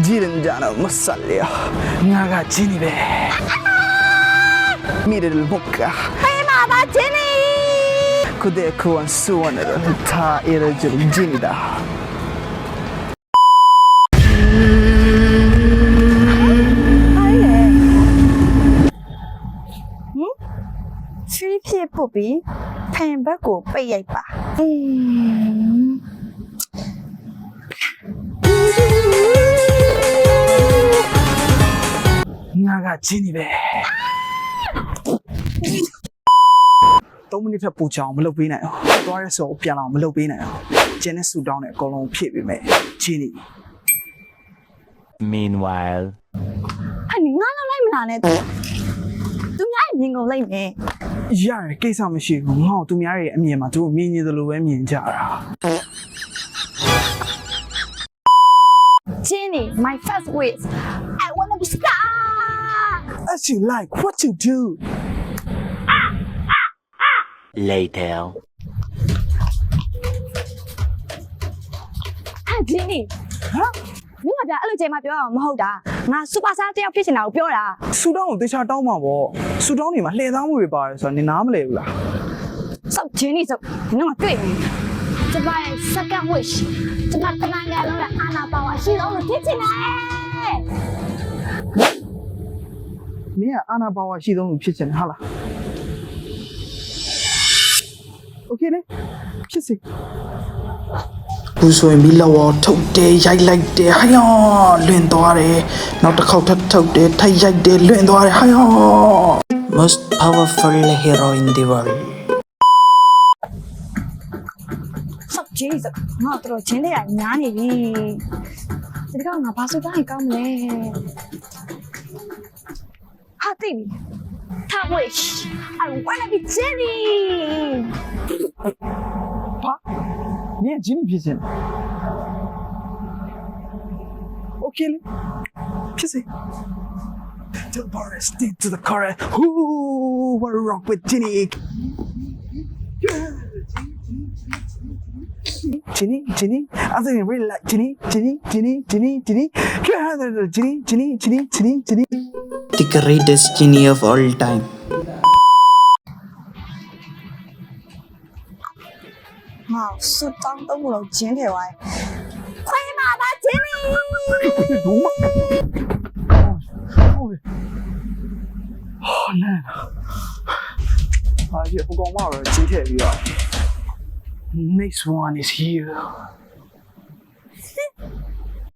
지른자는 못 살려. 나가 진입해. 미래를 볼까? 해마다 진입 그대의 그원 수원은 다 이뤄줄 진이다. 슬피의 뽑이? 팔받고 빼야 이빠. 음. နာကချင်းနေပဲ3မိနစ်ထက်ပိုကြာအောင်မလုပ်ပေးနိုင်အောင်သွားရဲဆိုပြန်လာအောင်မလုပ်ပေးနိုင်အောင်ကျန်တဲ့ဆူတောင်းနဲ့အကုန်လုံးဖြည့်ပေးမယ်ချင်းနေ Meanwhile ဟာငါလောက်လိုက်မလားနဲ့သူများရဲ့မြင်ကုန်လိုက်မယ်ရရကိစ္စမရှိဘူးငါ့ကိုသူများရဲ့အမြင်မှာသူတို့မြင်နေသလိုပဲမြင်ကြတာချင်းနေ my first ways at As you like what to do later. ဟာဂျင်းနီဟမ်မင်းကကြာအဲ့လိုချိန်မှပြောရမှာမဟုတ်တာငါစူပါစတာတယောက်ဖြစ်ချင်တာကိုပြောတာဆူတောင်းကိုတေချာတောင်းမှာပေါ့ဆူတောင်းနေမှာလှည့်သားမှုတွေပါတယ်ဆိုတော့နင်နားမလဲဘူးလားစောက်ဂျင်းနီစောက်နင်ကတွေ့ပြီကျမရဲ့ second wish ကျမတမန်ကလုံးနဲ့အာနာပါဝါရှိလုံးလို့ဖြစ်ချင်တယ် မင်းကအာနာပါဝါရှိဆုံးလူဖြစ်ချင်တယ်ဟာလားโอเคလေဖြစ်စီဘူးဆိုရင်မီလော်ထုတ်တယ်ရိုက်လိုက်တယ်ဟာယောလွင်သွားတယ်နောက်တစ်ခေါက်ထပ်ထုတ်တယ်ထိုက်ရိုက်တယ်လွင်သွားတယ်ဟာယော most powerful hero in the world. ဆောက်ဂျင်းနီစောက်ငါတို့ဂျင်းတွေကညားနေပြီဒီကောင်ငါဘာဆိုတိုင်းကောင်းမလဲ Timmy. Can't wait. I wanna be Jenny. Pa? Ne Jenny pisin? Okay. Kissy. Till Boris did to the car. Who what rock with Jenny? Ginny, Ginny, I think I really like Ginny, Ginny, Ginny, Ginny, Ginny. Ginny, Ginny, Ginny, Ginny, Ginny. the greatest genie of all time. Wow, so tang tang lo jin de wai. Kwai ma ba jin ni. Du ma. Oh, nan. Ah, ye bu gong ma ba jin de bi ya. Next one is here.